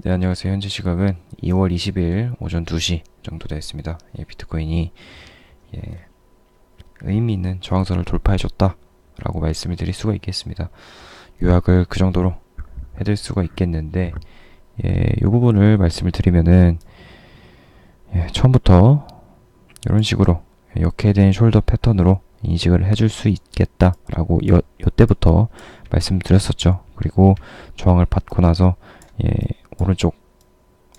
네, 안녕하세요. 현재 시각은 2월 20일 오전 2시 정도 됐습니다. 예, 비트코인이 예, 의미 있는 저항선을 돌파해줬다 라고 말씀을 드릴 수가 있겠습니다. 요약을 그 정도로 해드릴 수가 있겠는데 예, 이 부분을 말씀을 드리면은 예, 처음부터 이런 식으로 역해된 숄더 패턴으로 인식을 해줄 수 있겠다라고 요, 요때부터 말씀드렸었죠. 그리고 저항을 받고 나서 예, 오른쪽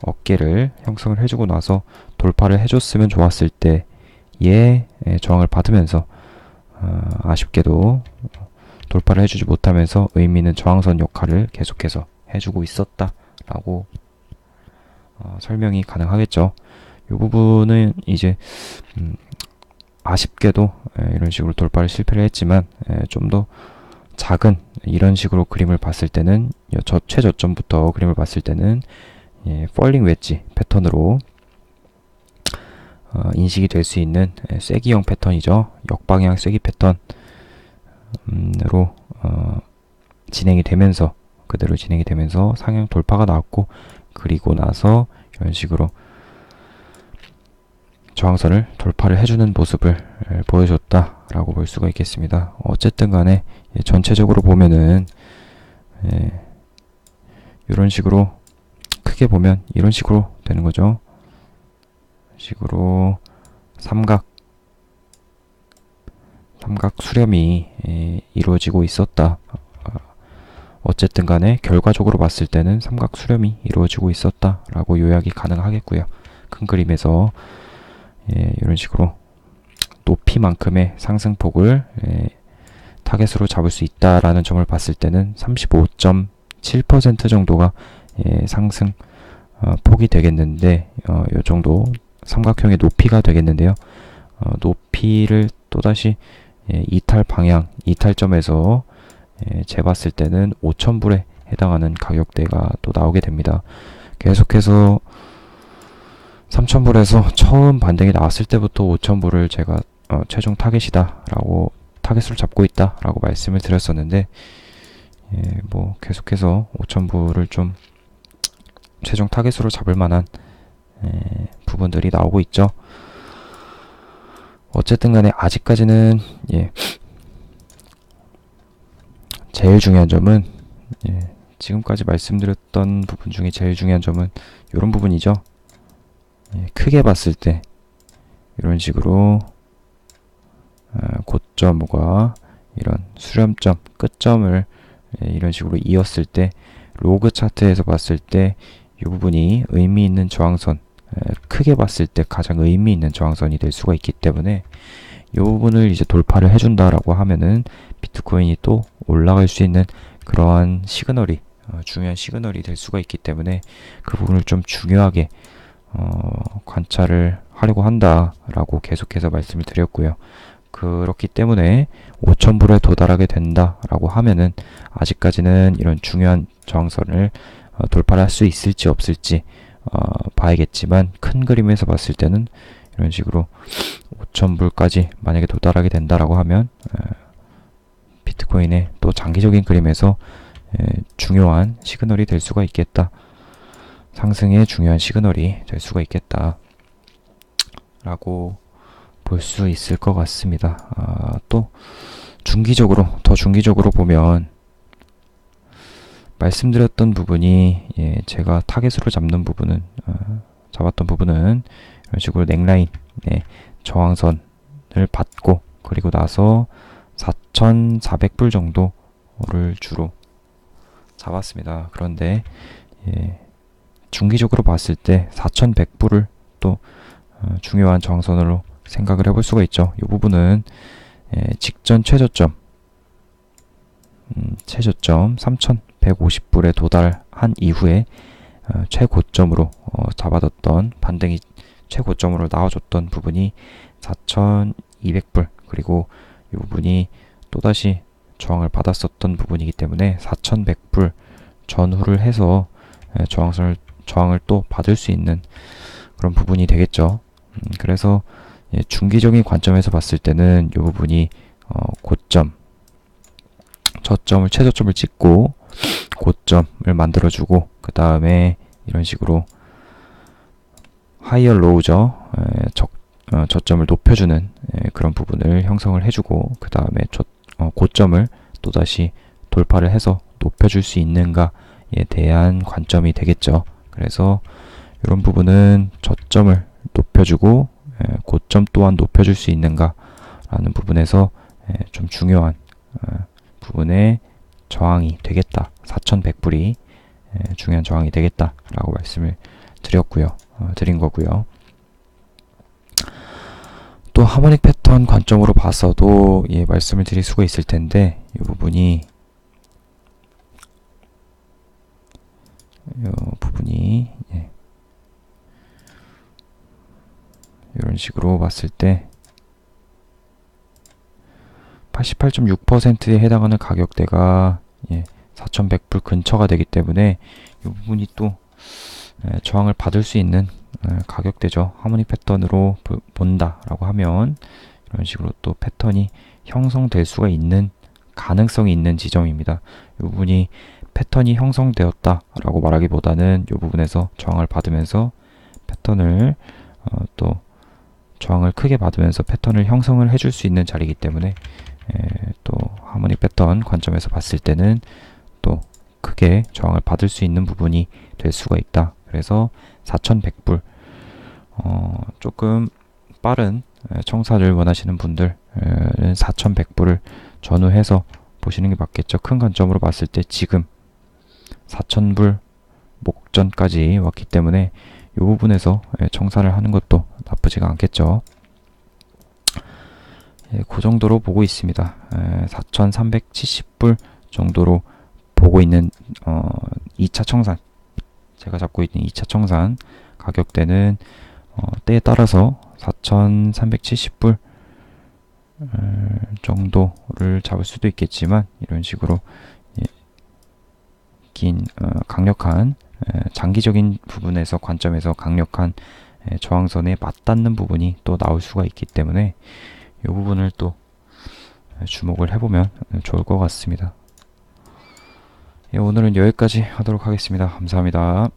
어깨를 형성을 해주고 나서 돌파를 해줬으면 좋았을 때의 예, 저항을 받으면서 어, 아쉽게도 돌파를 해주지 못하면서 의미 있는 저항선 역할을 계속해서 해주고 있었다라고 어, 설명이 가능하겠죠. 이 부분은 이제 음, 아쉽게도 에, 이런 식으로 돌파를 실패를 했지만 좀 더 작은 이런 식으로 그림을 봤을 때는 저 최저점부터 그림을 봤을 때는 예, 펄링 웨지 패턴으로 어, 인식이 될 수 있는 예, 쐐기형 패턴이죠. 역방향 쐐기 패턴으로 어, 진행이 되면서 그대로 진행이 되면서 상향 돌파가 나왔고 그리고 나서 이런 식으로 저항선을 돌파를 해주는 모습을 예, 보여줬다라고 볼 수가 있겠습니다. 어쨌든 간에 예, 전체적으로 보면은 예, 이런 식으로 크게 보면 이런 식으로 되는 거죠. 식으로 삼각 삼각 수렴이 예, 이루어지고 있었다. 어쨌든 간에 결과적으로 봤을 때는 삼각 수렴이 이루어지고 있었다라고 요약이 가능하겠고요. 큰 그림에서 예, 이런 식으로 높이만큼의 상승폭을 예, 타겟으로 잡을 수 있다라는 점을 봤을 때는 35.7% 정도가 예, 상승 어, 폭이 되겠는데 어, 이 정도 삼각형의 높이가 되겠는데요. 어, 높이를 또다시 예, 이탈 방향, 이탈점에서 예, 재봤을 때는 5,000불에 해당하는 가격대가 또 나오게 됩니다. 계속해서 3,000불에서 처음 반등이 나왔을 때부터 5,000불을 제가 어, 최종 타겟이다 라고 타겟을 잡고 있다 라고 말씀을 드렸었는데 예, 뭐 계속해서 5,000불을 좀 최종 타겟으로 잡을 만한 예, 부분들이 나오고 있죠. 어쨌든 간에 아직까지는 예, 제일 중요한 점은 예, 지금까지 말씀드렸던 부분 중에 제일 중요한 점은 이런 부분이죠. 예, 크게 봤을 때 이런 식으로 어, 고점과 이런 수렴점, 끝점을 예, 이런 식으로 이었을 때 로그 차트에서 봤을 때 이 부분이 의미 있는 저항선 에, 크게 봤을 때 가장 의미 있는 저항선이 될 수가 있기 때문에 이 부분을 이제 돌파를 해준다라고 하면은 비트코인이 또 올라갈 수 있는 그러한 시그널이 어, 중요한 시그널이 될 수가 있기 때문에 그 부분을 좀 중요하게 어, 관찰을 하려고 한다라고 계속해서 말씀을 드렸고요. 그렇기 때문에 5,000불에 도달하게 된다라고 하면은 아직까지는 이런 중요한 저항선을 어, 돌파를 할수 있을지 없을지 어, 봐야겠지만 큰 그림에서 봤을 때는 이런 식으로 5,000불까지 만약에 도달하게 된다라고 하면 에, 비트코인의 또 장기적인 그림에서 에, 중요한 시그널이 될 수가 있겠다. 상승의 중요한 시그널이 될 수가 있겠다. 라고 볼 수 있을 것 같습니다. 아, 또 중기적으로 더 중기적으로 보면 말씀드렸던 부분이 예, 제가 타겟으로 잡는 부분은 어, 잡았던 부분은 이런 식으로 넥라인 네, 저항선을 받고 그리고 나서 4,400불 정도를 주로 잡았습니다. 그런데 예, 중기적으로 봤을 때 4,100불을 또 어, 중요한 저항선으로 생각을 해볼 수가 있죠. 이 부분은 예, 직전 최저점 음, 최저점 3,150불에 도달한 이후에 어, 최고점으로 어, 잡아뒀던 반등이 최고점으로 나와줬던 부분이 4,200불 그리고 이 부분이 또다시 저항을 받았었던 부분이기 때문에 4,100불 전후를 해서 예, 저항선을 저항을 또 받을 수 있는 그런 부분이 되겠죠. 음, 그래서 예, 중기적인 관점에서 봤을 때는 이 부분이 어, 고점 저점을 최저점을 찍고 고점을 만들어주고 그 다음에 이런 식으로 하이어 로우죠. 에, 적, 어, 저점을 높여주는 에, 그런 부분을 형성을 해주고 그 다음에 저, 어, 고점을 또다시 돌파를 해서 높여줄 수 있는가에 대한 관점이 되겠죠. 그래서 이런 부분은 저점을 높여주고 에, 고점 또한 높여줄 수 있는가라는 부분에서 에, 좀 중요한 어, 부분의 저항이 되겠다. 4,100불이 중요한 저항이 되겠다라고 말씀을 드렸고요. 어, 드린 거고요. 또 하모닉 패턴 관점으로 봤어도 예, 말씀을 드릴 수가 있을 텐데 이 부분이 이 부분이 예, 이런 식으로 봤을 때 88.6%에 해당하는 가격대가 예, 4,100불 근처가 되기 때문에 이 부분이 또 예, 저항을 받을 수 있는 예, 가격대죠. 하모닉 패턴으로 보- 본다라고 하면 이런 식으로 또 패턴이 형성될 수가 있는 가능성이 있는 지점입니다. 이 부분이 패턴이 형성되었다라고 말하기보다는 이 부분에서 저항을 받으면서 패턴을 어, 또 저항을 크게 받으면서 패턴을 형성을 해줄 수 있는 자리이기 때문에 에, 또 하모닉 패턴 관점에서 봤을 때는 또 크게 저항을 받을 수 있는 부분이 될 수가 있다. 그래서 4,100불 어, 조금 빠른 에, 청사를 원하시는 분들은 4,100불을 전후해서 보시는 게 맞겠죠. 큰 관점으로 봤을 때 지금 4,000불 목전까지 왔기 때문에 이 부분에서 예, 청사를 하는 것도 나쁘지가 않겠죠. 예, 그 정도로 보고 있습니다. 예, 4,370불 정도로 보고 있는 어, 2차 청산 제가 잡고 있는 2차 청산 가격대는 어, 때에 따라서 4,370불 어, 정도를 잡을 수도 있겠지만 이런 식으로 예, 긴 어, 강력한 에, 장기적인 부분에서 관점에서 강력한 에, 저항선에 맞닿는 부분이 또 나올 수가 있기 때문에 이 부분을 또 에, 주목을 해보면 에, 좋을 것 같습니다. 예, 오늘은 여기까지 하도록 하겠습니다. 감사합니다.